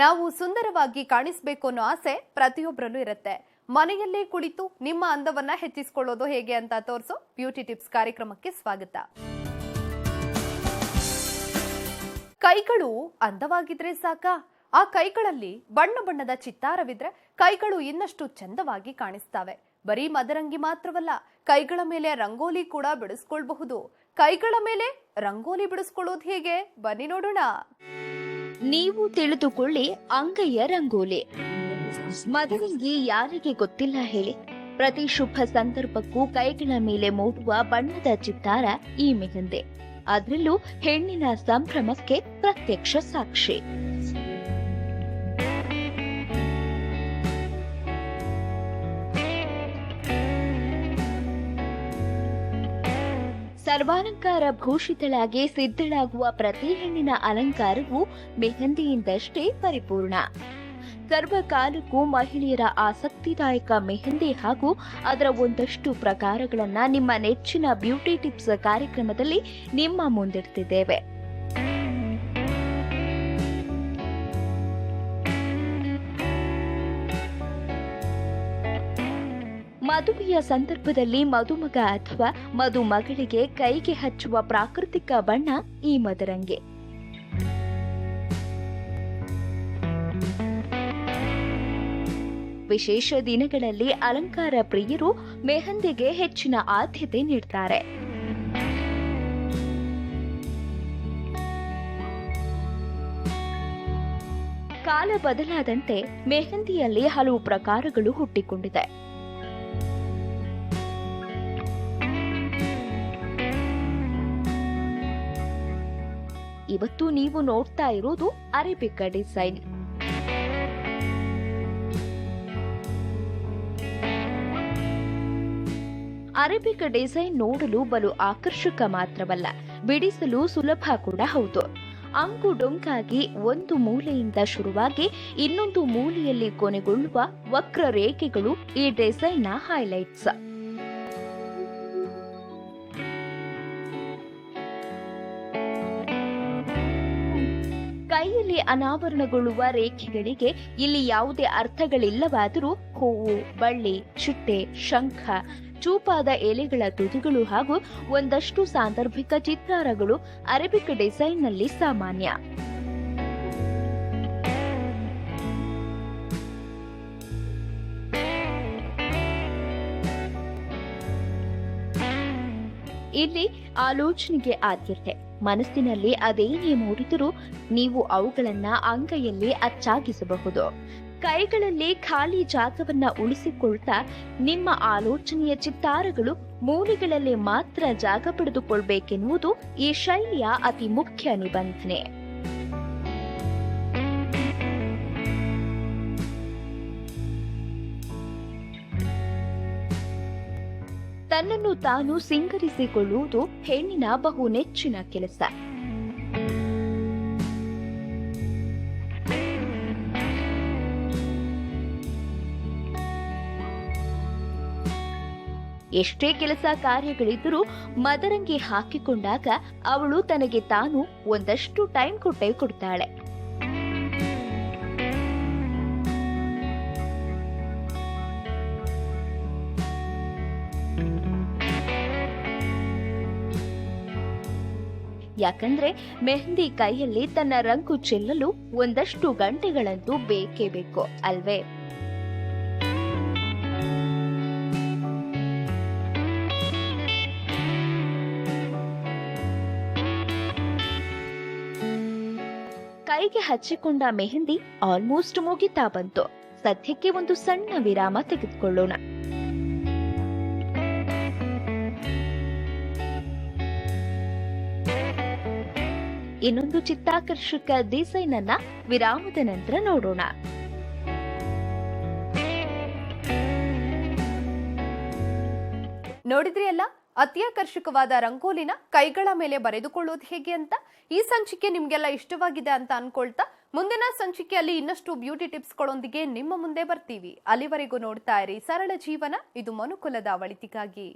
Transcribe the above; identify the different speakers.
Speaker 1: ನಾವು ಸುಂದರವಾಗಿ ಕಾಣಿಸ್ಬೇಕು ಅನ್ನೋ ಆಸೆ ಪ್ರತಿಯೊಬ್ಬರಲ್ಲೂ ಇರುತ್ತೆ. ಮನೆಯಲ್ಲೇ ಕುಳಿತು ನಿಮ್ಮ ಅಂದವನ್ನ ಹೆಚ್ಚಿಸಿಕೊಳ್ಳೋದು ಹೇಗೆ ಅಂತ ತೋರಿಸೋ ಬ್ಯೂಟಿ ಟಿಪ್ಸ್ ಕಾರ್ಯಕ್ರಮಕ್ಕೆ ಸ್ವಾಗತ. ಕೈಗಳು ಅಂದವಾಗಿದ್ರೆ ಸಾಕ. ಆ ಕೈಗಳಲ್ಲಿ ಬಣ್ಣ ಬಣ್ಣದ ಚಿತ್ತಾರವಿದ್ರೆ ಕೈಗಳು ಇನ್ನಷ್ಟು ಚಂದವಾಗಿ ಕಾಣಿಸ್ತಾವೆ. ಬರೀ ಮದರಂಗಿ ಮಾತ್ರವಲ್ಲ, ಕೈಗಳ ಮೇಲೆ ರಂಗೋಲಿ ಕೂಡ ಬಿಡಿಸ್ಕೊಳ್ಬಹುದು. ಕೈಗಳ ಮೇಲೆ ರಂಗೋಲಿ ಬಿಡಿಸ್ಕೊಳ್ಳೋದು ಹೇಗೆ? ಬನ್ನಿ ನೋಡೋಣ.
Speaker 2: ನೀವು ತಿಳಿದುಕೊಳ್ಳಿ ಅಂಗಯ್ಯ ರಂಗೋಲಿ. ಮದುವೆಗೆ ಯಾರಿಗೆ ಗೊತ್ತಿಲ್ಲ ಹೇಳಿ. ಪ್ರತಿ ಶುಭ ಸಂದರ್ಭಕ್ಕೂ ಕೈಗಳ ಮೇಲೆ ಮೂಡುವ ಬಣ್ಣದ ಚಿತ್ತಾರ ಈ ಮೆಹಂದೆ. ಅದರಲ್ಲೂ ಹೆಣ್ಣಿನ ಸಂಭ್ರಮಕ್ಕೆ ಪ್ರತ್ಯಕ್ಷ ಸಾಕ್ಷಿ. ಸರ್ವಾಲಂಕಾರ ಭೂಷಿತಳಾಗಿ ಸಿದ್ಧಳಾಗುವ ಪ್ರತಿ ಹೆಣ್ಣಿನ ಅಲಂಕಾರವು ಮೆಹಂದಿಯಿಂದಷ್ಟೇ ಪರಿಪೂರ್ಣ. ಸರ್ವಕಾಲಕ್ಕೂ ಮಹಿಳೆಯರ ಆಸಕ್ತಿದಾಯಕ ಮೆಹಂದಿ ಹಾಗೂ ಅದರ ಒಂದಷ್ಟು ಪ್ರಕಾರಗಳನ್ನು ನಿಮ್ಮ ನೆಚ್ಚಿನ ಬ್ಯೂಟಿ ಟಿಪ್ಸ್ ಕಾರ್ಯಕ್ರಮದಲ್ಲಿ ನಿಮ್ಮ ಮುಂದಿಡ್ತಿದ್ದೇವೆ. ಮದುವೆಯ ಸಂದರ್ಭದಲ್ಲಿ ಮದುಮಗ ಅಥವಾ ಮದುಮಗಳಿಗೆ ಕೈಗೆ ಹಚ್ಚುವ ಪ್ರಾಕೃತಿಕ ಬಣ್ಣ ಈ ಮದರಂಗೆ. ವಿಶೇಷ ದಿನಗಳಲ್ಲಿ ಅಲಂಕಾರ ಪ್ರಿಯರು ಮೆಹಂದಿಗೆ ಹೆಚ್ಚಿನ ಆದ್ಯತೆ ನೀಡ್ತಾರೆ. ಕಾಲ ಬದಲಾದಂತೆ ಮೆಹಂದಿಯಲ್ಲಿ ಹಲವು ಪ್ರಕಾರಗಳು ಹುಟ್ಟಿಕೊಂಡಿದೆ. ಇವತ್ತು ನೀವು ನೋಡ್ತಾ ಇರೋದು ಅರೇಬಿಕ ಡಿಸೈನ್. ಅರೇಬಿಕ ಡಿಸೈನ್ ನೋಡಲು ಬಲು ಆಕರ್ಷಕ ಮಾತ್ರವಲ್ಲ, ಬಿಡಿಸಲು ಸುಲಭ ಕೂಡ ಹೌದು. ಅಂಕು ಡೊಂಕಾಗಿ ಒಂದು ಮೂಲೆಯಿಂದ ಶುರುವಾಗಿ ಇನ್ನೊಂದು ಮೂಲೆಯಲ್ಲಿ ಕೊನೆಗೊಳ್ಳುವ ವಕ್ರ ರೇಖೆಗಳು ಈ ಡಿಸೈನ್ನ ಹೈಲೈಟ್ಸ್ ಕೈಯಲ್ಲಿ ಅನಾವರಣಗೊಳ್ಳುವ ರೇಖೆಗಳಿಗೆ ಇಲ್ಲಿ ಯಾವುದೇ ಅರ್ಥಗಳಿಲ್ಲವಾದರೂ ಹೂವು, ಬಳ್ಳಿ, ಚಿಟ್ಟೆ, ಶಂಖ, ಚೂಪಾದ ಎಲೆಗಳ ತುದಿಗಳು ಹಾಗೂ ಒಂದಷ್ಟು ಸಾಂದರ್ಭಿಕ ಚಿತ್ತಾರಗಳು ಅರೇಬಿಕ್ ಡಿಸೈನ್ನಲ್ಲಿ ಸಾಮಾನ್ಯ. ಇಲ್ಲಿ ಆಲೋಚನೆಗೆ ಆದ್ಯತೆ. ಮನಸ್ಸಿನಲ್ಲಿ ಅದೇನೇ ಮೂಡಿದರೂ ನೀವು ಅವುಗಳನ್ನ ಅಂಗೈಯಲ್ಲಿ ಅಚ್ಚಾಗಿಸಬಹುದು. ಕೈಗಳಲ್ಲಿ ಖಾಲಿ ಜಾಗವನ್ನ ಉಳಿಸಿಕೊಳ್ತಾ ನಿಮ್ಮ ಆಲೋಚನೆಯ ಚಿತ್ತಾರಗಳು ಮೂಲೆಗಳಲ್ಲಿ ಮಾತ್ರ ಜಾಗ ಪಡೆದುಕೊಳ್ಬೇಕೆನ್ನುವುದು ಈ ಶೈಲಿಯ ಅತಿ ಮುಖ್ಯ ನಿಬಂಧನೆ. ತನ್ನನ್ನು ತಾನು ಸಿಂಗರಿಸಿಕೊಳ್ಳುವುದು ಹೆಣ್ಣಿನ ಬಹು ನೆಚ್ಚಿನ ಕೆಲಸ. ಎಷ್ಟೇ ಕೆಲಸ ಕಾರ್ಯಗಳಿದ್ದರೂ ಮದರಂಗಿ ಹಾಕಿಕೊಂಡಾಗ ಅವಳು ತನಗೆ ತಾನು ಒಂದಷ್ಟು ಟೈಮ್ ಕೊಟ್ಟೇ ಕೊಡ್ತಾಳೆ. ಯಾಕಂದ್ರೆ ಮೆಹಂದಿ ಕೈಯಲ್ಲಿ ತನ್ನ ರಂಗು ಚೆಲ್ಲಲು ಒಂದಷ್ಟು ಗಂಟೆಗಳಂತೂ ಬೇಕೇ ಬೇಕು, ಅಲ್ವೇ? ಕೈಗೆ ಹಚ್ಚಿಕೊಂಡ ಮೆಹಂದಿ ಆಲ್ಮೋಸ್ಟ್ ಮುಗಿತಾ ಬಂತು. ಸದ್ಯಕ್ಕೆ ಒಂದು ಸಣ್ಣ ವಿರಾಮ ತೆಗೆದುಕೊಳ್ಳೋಣ. ಇನ್ನೊಂದು ಚಿತ್ತಾಕರ್ಷಕ ಡಿಸೈನ್ ಅನ್ನ ವಿರಾಮದ ನಂತರ ನೋಡೋಣ.
Speaker 1: ನೋಡಿದ್ರಿ ಅಲ್ಲ? ಅತ್ಯಾಕರ್ಷಕವಾದ ರಂಗೋಲಿನ ಕೈಗಳ ಮೇಲೆ ಬರೆದುಕೊಳ್ಳೋದು ಹೇಗೆ ಅಂತ? ಈ ಸಂಚಿಕೆ ನಿಮ್ಗೆಲ್ಲ ಇಷ್ಟವಾಗಿದೆ ಅಂತ ಅನ್ಕೊಳ್ತಾ ಮುಂದಿನ ಸಂಚಿಕೆಯಲ್ಲಿ ಇನ್ನಷ್ಟು ಬ್ಯೂಟಿ ಟಿಪ್ಸ್ಗಳೊಂದಿಗೆ ನಿಮ್ಮ ಮುಂದೆ ಬರ್ತೀವಿ. ಅಲ್ಲಿವರೆಗೂ ನೋಡ್ತಾ ಇರಿ ಸರಳ ಜೀವನ, ಇದು ಮನುಕುಲದ ಒಳಿತಿಗಾಗಿ